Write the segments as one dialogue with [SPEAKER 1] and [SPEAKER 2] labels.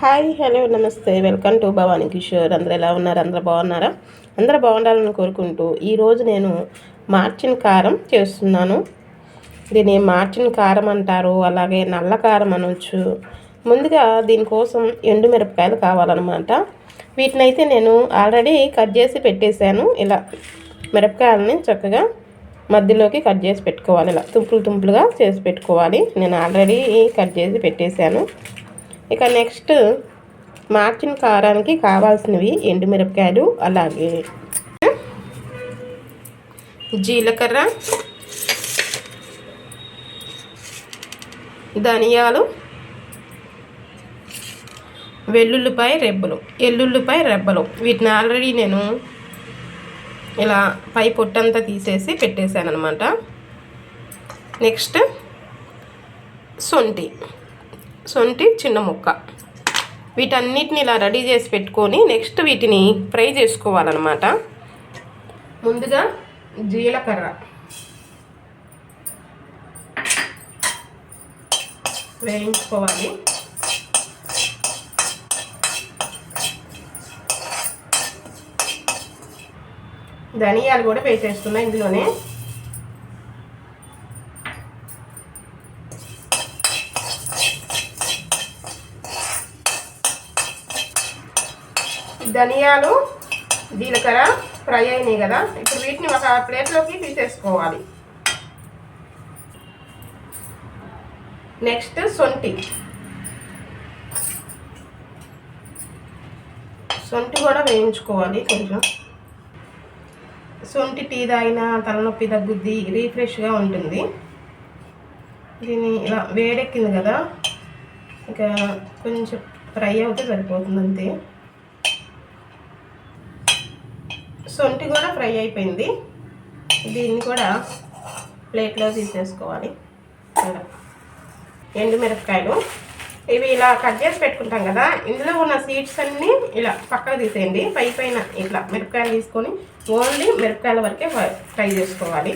[SPEAKER 1] Hi hello నమస్తే. Welcome to Bhavani Kishore. అందరు ఎలా ఉన్నారు? అందరు బాగున్నారా? అందరూ బాగుండాలని కోరుకుంటూ ఈరోజు నేను మార్చిన కారం చేస్తున్నాను. దీన్ని మార్చిన కారం అంటారు అలాగే నల్ల కారం అనవచ్చు ముందుగా దీనికోసం ఎండు మిరపకాయలు కావాలన్నమాట. వీటిని అయితే నేను ఆల్రెడీ కట్ చేసి పెట్టేశాను. ఇలా మిరపకాయలని చక్కగా మధ్యలోకి కట్ చేసి పెట్టుకోవాలి. ఇలా తుంపులు తుంపులుగా చేసి పెట్టుకోవాలి. నేను ఆల్రెడీ కట్ చేసి పెట్టేశాను. ఇక నెక్స్ట్ మార్చిన కారానికి కావాల్సినవి ఎండుమిరపకాయలు అలాగే జీలకర్ర ధనియాలు వెల్లుల్లిపాయ రెబ్బలు ఎల్లుల్లిపాయ రెబ్బలు. వీటిని ఆల్రెడీ నేను ఇలా పై పొట్టంతా తీసేసి పెట్టేశాను అనమాట నెక్స్ట్ సొంటి. సొంటి చిన్న ముక్క. వీటన్నిటిని ఇలా రెడీ చేసి పెట్టుకొని నెక్స్ట్ వీటిని ఫ్రై చేసుకోవాలన్నమాట. ముందుగా జీలకర్ర. వేయించుకోవాలి. ధనియాలు కూడా వేసేస్తున్నాయి ఇందులోనే. ధనియాలు జీలకర్ర ఫ్రై అయినాయి కదా. ఇప్పుడు వీటిని ఒక ప్లేట్లోకి తీసేసుకోవాలి. నెక్స్ట్ సొంటి. సొంటి కూడా వేయించుకోవాలి కొంచెం. సొంటి టీ తాగిన తలనొప్పి తగ్గుద్ది రీఫ్రెష్గా ఉంటుంది. దీన్ని ఇలా వేడెక్కింది కదా. ఇక కొంచెం ఫ్రై అవుతే సరిపోతుంది అంతే. సొంటి కూడా ఫ్రై అయిపోయింది. దీన్ని కూడా ప్లేట్లో తీసేసుకోవాలి. ఎండు మిరపకాయలు. ఇవి ఇలా కట్ చేసి పెట్టుకుంటాం కదా ఇందులో ఉన్న సీడ్స్ అన్నీ ఇలా పక్కకు తీసేయండి. పై పైన ఇట్లా మిరపకాయలు తీసుకొని ఓన్లీ మిరపకాయల వరకే ఫ్రై చేసుకోవాలి.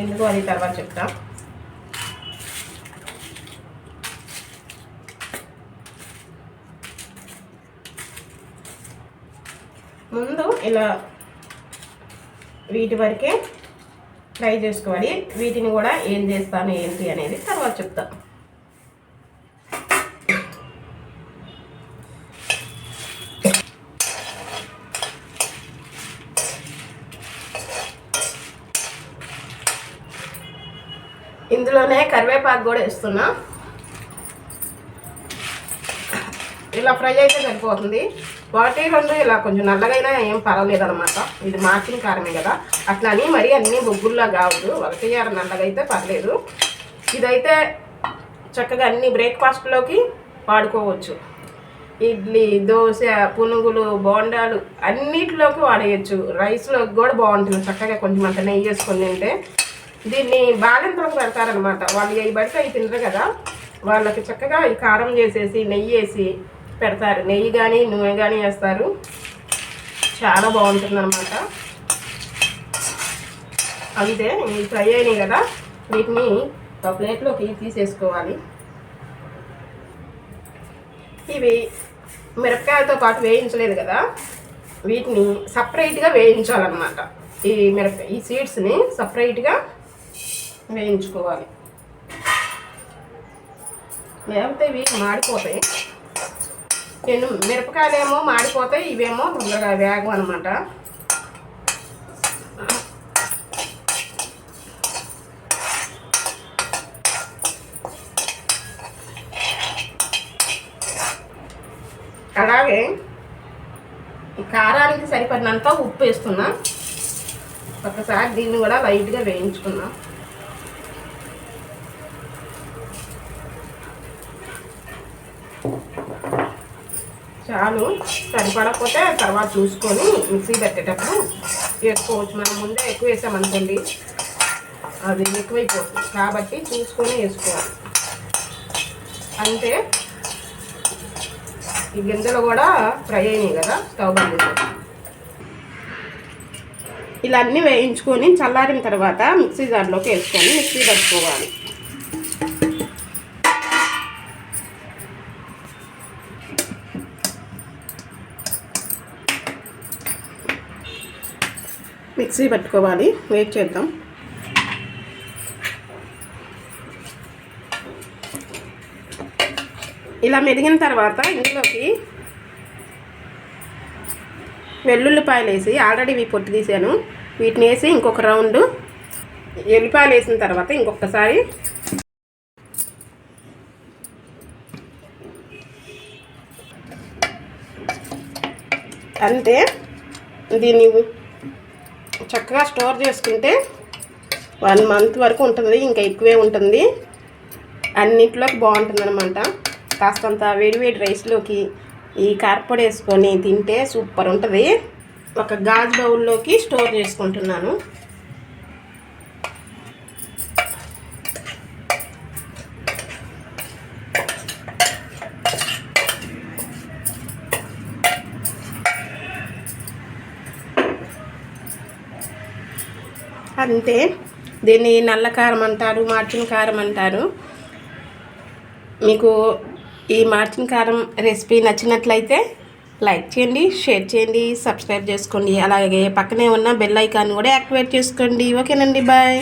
[SPEAKER 1] ఎందుకు అది తర్వాత చెప్తాం. ముందు ఇలా వీటి వరకే ఫ్రై చేసుకోవాలి. వీటిని కూడా ఏం చేస్తాను ఏంటి అనేది తర్వాత చెప్తాను ఇందులోనే కరివేపాకు కూడా ఇస్తున్నా ఇలా ఫ్రై అయితే సరిపోతుంది. ఒకటి రెండు ఇలా కొంచెం నల్లగైనా ఏం పర్వాలేదు అనమాట ఇది మార్చిన కారమే కదా. అట్లా అని మరీ అన్నీ బొగ్గుల్లా కావద్దు ఒకటి ఆరు నల్లగా అయితే పర్లేదు. ఇదైతే చక్కగా అన్ని బ్రేక్ఫాస్ట్లోకి వాడుకోవచ్చు. ఇడ్లీ దోశ పునుగులు బోండాలు అన్నిటిలోకి వాడేయచ్చు. రైస్లోకి కూడా బాగుంటుంది. చక్కగా కొంచెం అంత నెయ్యి వేసుకొని తింటే దీన్ని బాలింతలకు పెడతారనమాట వాళ్ళు అవి పడితే అవి తినరు కదా. వాళ్ళకి చక్కగా ఈ కారం చేసేసి నెయ్యి వేసి పెడతారు. నెయ్యి కానీ నూనె కానీ వేస్తారు. చాలా బాగుంటుంది అనమాట అంతే ఇవి ఫ్రై అయినాయి కదా. వీటిని ఒక ప్లేట్లోకి తీసేసుకోవాలి. ఇవి మిరపకాయలతో పాటు వేయించలేదు కదా. వీటిని సపరేట్గా వేయించాలన్నమాట. ఈ మిరప ఈ సీడ్స్ని సపరేట్గా వేయించుకోవాలి. లేకపోతే ఇవి మాడిపోతాయి. నేను మిరపకాయలేమో మాడిపోతాయి ఇవేమో తొందరగా వేగం అనమాట అలాగే కారానికి సరిపడినంత ఉప్పు వేస్తున్నా. ఒకసారి దీన్ని కూడా లైట్గా వేయించుకున్నాం. చాలు. సరిపడకపోతే తర్వాత చూసుకొని మిక్సీ పెట్టేటప్పుడు వేసుకోవచ్చు. మనం ముందే ఎక్కువ వేసామనుకోండి అది ఎక్కువైపోతుంది. కాబట్టి చూసుకొని వేసుకోవాలి. అంతే ఈ గింజలు కూడా ఫ్రై అయినాయి కదా స్టవ్ బంద్ ఇలా అన్నీ వేయించుకొని చల్లారిన తర్వాత మిక్సీ జార్లోకి వేసుకొని మిక్సీ పట్టుకోవాలి. మిక్సీ పట్టుకోవాలి. వెయిట్ చేద్దాం. ఇలా మెదిగిన తర్వాత ఇందులోకి వెల్లుల్లిపాయలు వేసి ఆల్రెడీ ఇవి పొట్టు తీసాను. వీటిని వేసి ఇంకొక రౌండ్ ఎల్లిపాయలు వేసిన తర్వాత ఇంకొకసారి అంతే. దీన్ని చక్కగా స్టోర్ చేసుకుంటే వన్ మంత్ వరకు ఉంటుంది ఇంకా ఎక్కువే ఉంటుంది. అన్నింటిలోకి బాగుంటుంది అనమాట కాస్తంత వేడివేడి రైస్లోకి ఈ కారపొడి వేసుకొని తింటే సూపర్ ఉంటుంది. ఒక గాజు బౌల్లోకి స్టోర్ చేసుకుంటున్నాను. అంతే. దీన్ని నల్ల కారం అంటారు మార్చిన కారం అంటారు. మీకు ఈ మార్చిన కారం రెసిపీ నచ్చినట్లయితే లైక్ చేయండి షేర్ చేయండి సబ్స్క్రైబ్ చేసుకోండి. అలాగే పక్కనే ఉన్న బెల్ ఐకాన్ కూడా యాక్టివేట్ చేసుకోండి. ఓకేనండి బాయ్.